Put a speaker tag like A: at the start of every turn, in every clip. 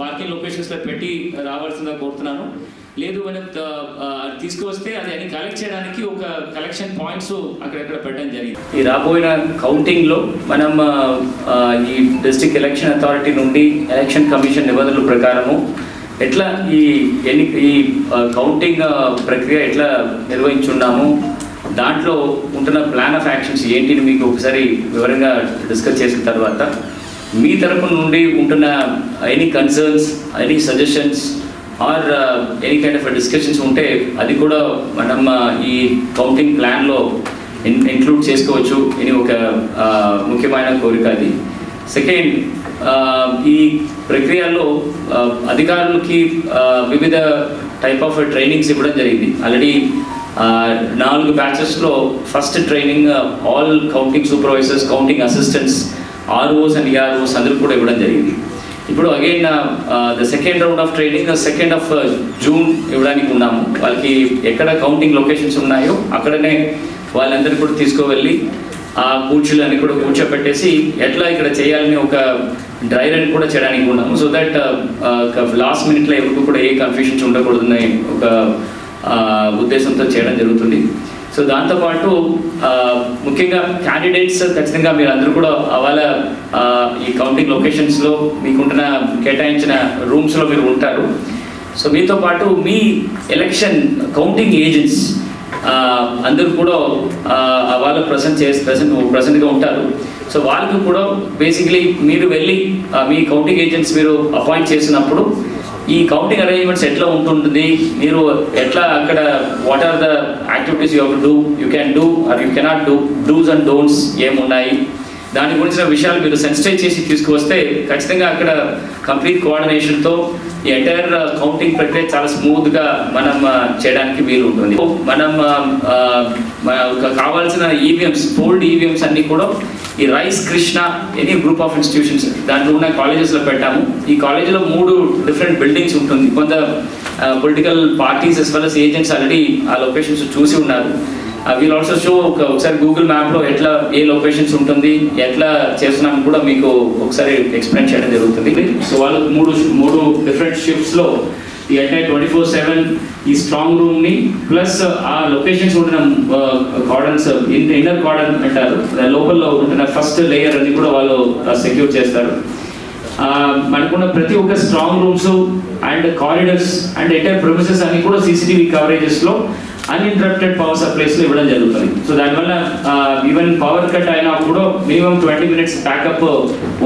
A: Parking లొకేషన్స్లో పెట్టి రావాల్సిందిగా కోరుతున్నాను. లేదు మనం తీసుకువస్తే అది అన్ని కలెక్ట్ చేయడానికి ఒక కలెక్షన్ పాయింట్స్ అక్కడక్కడ పెట్టడం జరిగింది. ఈ రాబోయిన కౌంటింగ్లో మనం ఈ డిస్ట్రిక్ట్ ఎలక్షన్ అథారిటీ నుండి ఎలక్షన్ కమిషన్ నిబంధనల ప్రకారము ఎట్లా ఈ ఎన్ని ఈ కౌంటింగ్ ప్రక్రియ ఎట్లా నిర్వహించున్నాము దాంట్లో ఉంటున్న ప్లాన్ ఆఫ్ యాక్షన్స్ ఏంటిని మీకు ఒకసారి వివరంగా డిస్కస్ చేసిన తర్వాత మీ తరపు నుండి ఉంటున్న any concerns any suggestions or any kind of discussions ఉంటే అది కూడా మనం uh, ఈ కౌంటింగ్ ప్లాన్లో ఇంక్లూడ్ చేసుకోవచ్చు. అని ఒక uh, ముఖ్యమైన కోరిక అది. సెకండ్ uh, ఈ ప్రక్రియలో అధికారులకి వివిధ టైప్ ఆఫ్ ట్రైనింగ్స్ ఇవ్వడం జరిగింది. ఆల్రెడీ నాలుగు బ్యాచెస్లో first training all counting supervisors counting assistants ROs and EROs అందరూ కూడా ఇవ్వడం జరిగింది. ఇప్పుడు again the second round of training second of June ఇవ్వడానికి ఉన్నాము. వాళ్ళకి ఎక్కడ కౌంటింగ్ లొకేషన్స్ ఉన్నాయో అక్కడనే వాళ్ళందరూ కూడా తీసుకువెళ్ళి ఆ కూర్చులని కూడా కూర్చోపెట్టేసి ఎట్లా ఇక్కడ చేయాలని ఒక డ్రై రన్ కూడా చేయడానికి ఉన్నాము. సో దట్ లాస్ట్ మినిట్లో ఎవరికి కూడా ఏ కన్ఫ్యూషన్స్ ఉండకూడదని ఒక uh, ఉద్దేశంతో చేయడం జరుగుతుంది. సో దాంతోపాటు ముఖ్యంగా క్యాండిడేట్స్ ఖచ్చితంగా మీరు అందరూ కూడా వాళ్ళ ఈ కౌంటింగ్ లొకేషన్స్లో మీకుంటున్న కేటాయించిన రూమ్స్లో మీరు ఉంటారు. సో మీతో పాటు మీ ఎలక్షన్ కౌంటింగ్ ఏజెంట్స్ అందరూ కూడా ఆ, వాళ్ళ ప్రజెంట్ చేసి ప్రజెంట్ ప్రజెంట్గా ఉంటారు. సో వాళ్ళకి కూడా బేసిక్లీ మీరు వెళ్ళి మీ కౌంటింగ్ ఏజెంట్స్ మీరు అపాయింట్ చేసినప్పుడు ఈ కౌంటింగ్ అరేంజ్మెంట్స్ ఎట్లా ఉంటుంటుంది. మీరు ఎట్లా అక్కడ what are the activities you do you can do or you cannot do dos and don'ts ఏమున్నాయి? దాని గురించిన విషయాలు మీరు సెన్సిటైజ్ చేసి తీసుకువస్తే ఖచ్చితంగా అక్కడ కంప్లీట్ కోఆర్డినేషన్తో ఈ ఎంటైర్ కౌంటింగ్ ప్రక్రియ చాలా స్మూత్గా మనం uh, చేయడానికి వీలు ఉంటుంది మనం um, uh, కావాల్సిన ఈవీఎంస్ ఓల్డ్ ఈవీఎంస్ అన్ని కూడా ఈ Rise Krishna any group of institutions దాంట్లో ఉన్న కాలేజెస్లో పెట్టాము. ఈ కాలేజీలో మూడు డిఫరెంట్ బిల్డింగ్స్ ఉంటుంది. కొంత political parties as well agents already ఆ లొకేషన్స్ చూసి ఉన్నారు. వీల్ ఆల్సో షో ఒకసారి గూగుల్ మ్యాప్లో ఎట్లా ఏ లొకేషన్స్ ఉంటుంది ఎట్లా చేస్తున్నాం కూడా మీకు ఒకసారి ఎక్స్ప్లెయిన్ చేయడం జరుగుతుంది. సో వాళ్ళు మూడు మూడు డిఫరెంట్ షిఫ్ట్స్లో ఈ అంటే ట్వంటీ ఫోర్ సెవెన్ ఈ స్ట్రాంగ్ రూమ్ని ప్లస్ ఆ లొకేషన్స్ ఉంటున్న కార్డన్స్ ఇన్నర్ కార్డన్ అంటారు. దాని లోపల ఉంటున్న ఫస్ట్ లేయర్ అని కూడా వాళ్ళు uh, సెక్యూర్ చేస్తారు. Uh, మనకున్న ప్రతి ఒక్క strong rooms and corridors and entire premises అన్ని కూడా సీసీటీవీ కవరేజెస్లో అన్ఇంటరప్టెడ్ పవర్ సప్లైస్లో ఇవ్వడం జరుగుతుంది. సో దానివల్ల ఈవెన్ పవర్ కట్ అయినా కూడా మినిమం ట్వంటీ మినిట్స్ బ్యాకప్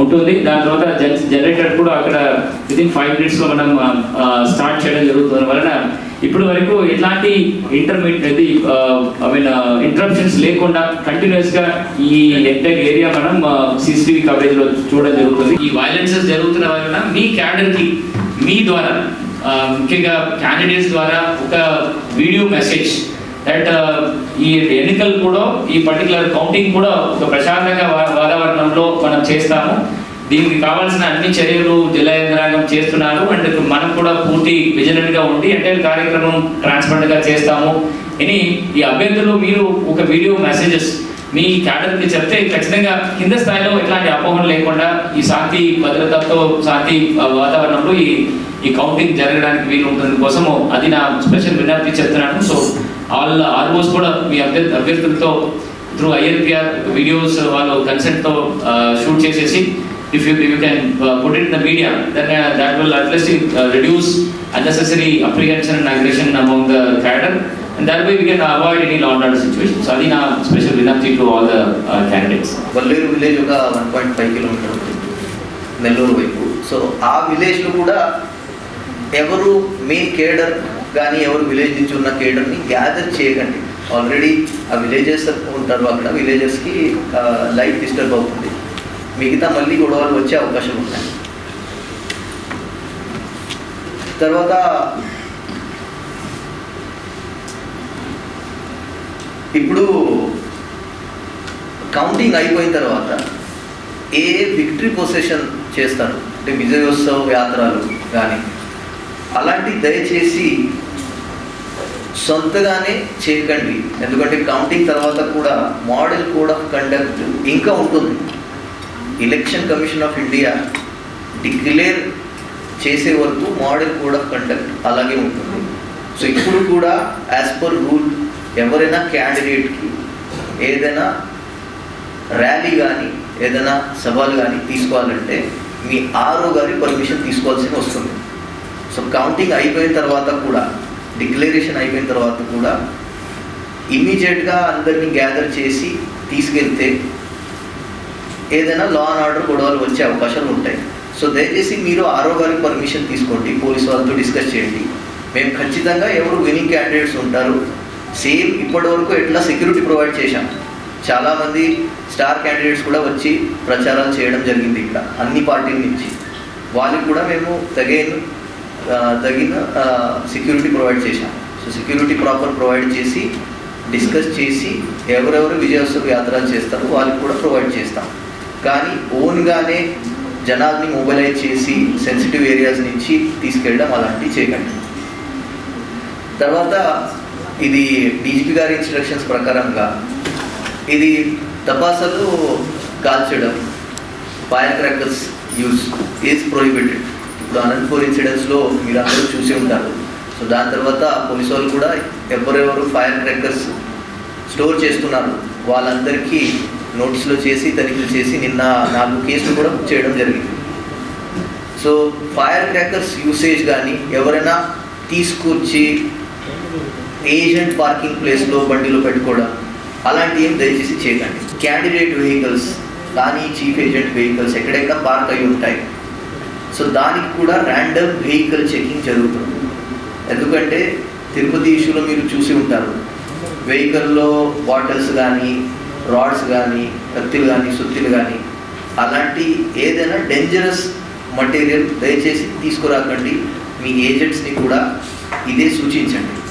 A: ఉంటుంది. దాని తర్వాత జనరేటర్ కూడా అక్కడ విదిన్ ఫైవ్ మినిట్స్లో మనం స్టార్ట్ చేయడం జరుగుతుంది. వలన ఇప్పుడు వరకు ఎట్లాంటి ఇంటర్మీడియట్ ఐ మీన్ ఇంటరప్షన్స్ లేకుండా కంటిన్యూస్గా ఈ ఎంటైర్ ఏరియా మనం సీసీటీవీ కవరేజ్లో చూడడం జరుగుతుంది. ఈ వైలెన్సెస్ జరుగుతున్న వలన మీ క్యాడర్కి మీ ద్వారా ముఖ్యంగా క్యాండిడేట్స్ ద్వారా ఒక వీడియో మెసేజ్ దట్ ఈ ఎన్నికలు కూడా ఈ పర్టికులర్ కౌంటింగ్ కూడా ఒక ప్రశాంతంగా వా- వాతావరణంలో మనం చేస్తాము. దీనికి కావాల్సిన అన్ని చర్యలు జిల్లా యంత్రాంగం చేస్తున్నారు. అండ్ మనం కూడా పూర్తి విజిలెంట్గా ఉండి అంటే కార్యక్రమం ట్రాన్స్పరెంట్గా చేస్తాము. అని ఈ అభ్యర్థులు మీరు ఒక వీడియో మెసేజెస్ మీ క్యాడర్కి చెప్తే ఖచ్చితంగా కింద స్థాయిలో ఎట్లాంటి అపోహలు లేకుండా ఈ శాంతి భద్రతతో శాంతి వాతావరణంలో ఈ ఈ కౌంటింగ్ జరగడానికి వీలు ఉంటుంది కోసము అది నా స్పెషల్ విజ్ఞప్తి చెప్తున్నాను. సో ఆల్ ఆల్మోస్ట్ కూడా మీ అభ్యర్థి అభ్యర్థులతో త్రూ ఐఎల్పిఆర్ వీడియోస్ వాళ్ళు కన్సెంట్తో షూట్ చేసేసి if you you can put it the media then that will at least reduce unnecessary apprehension and aggression among the cadre And that way we can avoid any law and order situation so అది నా special విజ్ఞప్తి to all the candidates
B: Valleru village ఒక one point five kilometre ఉంటుంది. నెల్లూరు వైపు. So ఆ విలేజ్లో కూడా ఎవరు మీ కేడర్ కానీ ఎవరు విలేజ్ నుంచి ఉన్న కేడర్ని గ్యాదర్ చేయకండి. ఆల్రెడీ ఆ విలేజెస్ ఉంటారు. అక్కడ విలేజెస్కి లైఫ్ డిస్టర్బ్ అవుతుంది. మిగతా మళ్ళీ గొడవలు వచ్చే అవకాశం ఉన్నాయి తర్వాత ఇప్పుడు కౌంటింగ్ అయిపోయిన తర్వాత ఏ విక్టరీ పొసెషన్ చేస్తారు అంటే విజయోత్సవ యాత్రలు కానీ అలాంటి దయచేసి సొంతగానే చేయకండి. ఎందుకంటే కౌంటింగ్ తర్వాత కూడా మోడల్ కోడ్ ఆఫ్ కండక్ట్ ఇంకా ఉంటుంది. Election commission of India declare చేసే వరకు మోడల్ కోడ్ ఆఫ్ కండక్ట్ అలాగే ఉంటుంది. సో ఇప్పుడు కూడా యాజ్ పర్ రూల్ ఎవరైనా క్యాండిడేట్కి ఏదైనా ర్యాలీ కానీ ఏదైనా సవాలు కానీ తీసుకోవాలంటే మీ ఆరో గారి పర్మిషన్ తీసుకోవాల్సి వస్తుంది. సో కౌంటింగ్ అయిపోయిన తర్వాత కూడా డిక్లరేషన్ అయిపోయిన తర్వాత కూడా ఇమీడియట్గా అందరినీ గ్యాదర్ చేసి తీసుకెళ్తే ఏదైనా లా అండ్ ఆర్డర్ గొడవలు వచ్చే అవకాశాలు ఉంటాయి. సో దయచేసి మీరు ఆరో గారి పర్మిషన్ తీసుకోండి పోలీస్ వాళ్ళతో డిస్కస్ చేయండి. మేము ఖచ్చితంగా ఎవరు వినింగ్ క్యాండిడేట్స్ ఉంటారు సేమ్ ఇప్పటి వరకు ఎట్లా సెక్యూరిటీ ప్రొవైడ్ చేశాం. చాలామంది స్టార్ క్యాండిడేట్స్ కూడా వచ్చి ప్రచారాలు చేయడం జరిగింది ఇక్కడ అన్ని పార్టీల నుంచి. వాళ్ళకి కూడా మేము తగిన తగిన సెక్యూరిటీ ప్రొవైడ్ చేశాం. సో సెక్యూరిటీ ప్రాపర్ ప్రొవైడ్ చేసి డిస్కస్ చేసి ఎవరెవరు విజయోత్సవ యాత్రలు చేస్తారో వాళ్ళకి కూడా ప్రొవైడ్ చేస్తాం. కానీ ఓన్గానే జనాల్ని మొబైలైజ్ చేసి సెన్సిటివ్ ఏరియాస్ నుంచి తీసుకెళ్ళడం అలాంటివి చేయకండి. తర్వాత ఇది డీజీపీ గారి ఇన్స్ట్రక్షన్స్ ప్రకారంగా ఇది తపాసలు కాల్చడం fire crackers use is prohibited ఇప్పుడు అనంతపూర్ ఇన్సిడెంట్స్లో మీరు అందరూ చూసి ఉంటారు. సో దాని తర్వాత పోలీసు వాళ్ళు కూడా ఎవరెవరు ఫైర్ క్రాకర్స్ స్టోర్ చేస్తున్నారు వాళ్ళందరికీ నోటీసులు చేసి తనిఖీలు చేసి నిన్న నాలుగు కేసులు కూడా బుక్ చేయడం జరిగింది. సో ఫైర్ క్రాకర్స్ యూసేజ్ కానీ ఎవరైనా తీసుకొచ్చి ఏజెంట్ పార్కింగ్ ప్లేస్లో బండిలో పెట్టుకోవడం అలాంటి ఏం దయచేసి చేయకండి. క్యాండిడేట్ వెహికల్స్ కానీ చీఫ్ ఏజెంట్ వెహికల్స్ ఎక్కడెక్కడ పార్క్ అయి ఉంటాయి. సో దానికి కూడా ర్యాండమ్ వెహికల్ చెకింగ్ జరుగుతుంది. ఎందుకంటే తిరుపతి ఇష్యూలో మీరు చూసి ఉంటారు. వెహికల్లో బాటిల్స్ కానీ రాడ్స్ కానీ కత్తిలు కానీ సుత్తిలు కానీ అలాంటి ఏదైనా డేంజరస్ మటీరియల్ దయచేసి తీసుకురాకండి. మీ ఏజెంట్స్ని కూడా ఇదే సూచించండి.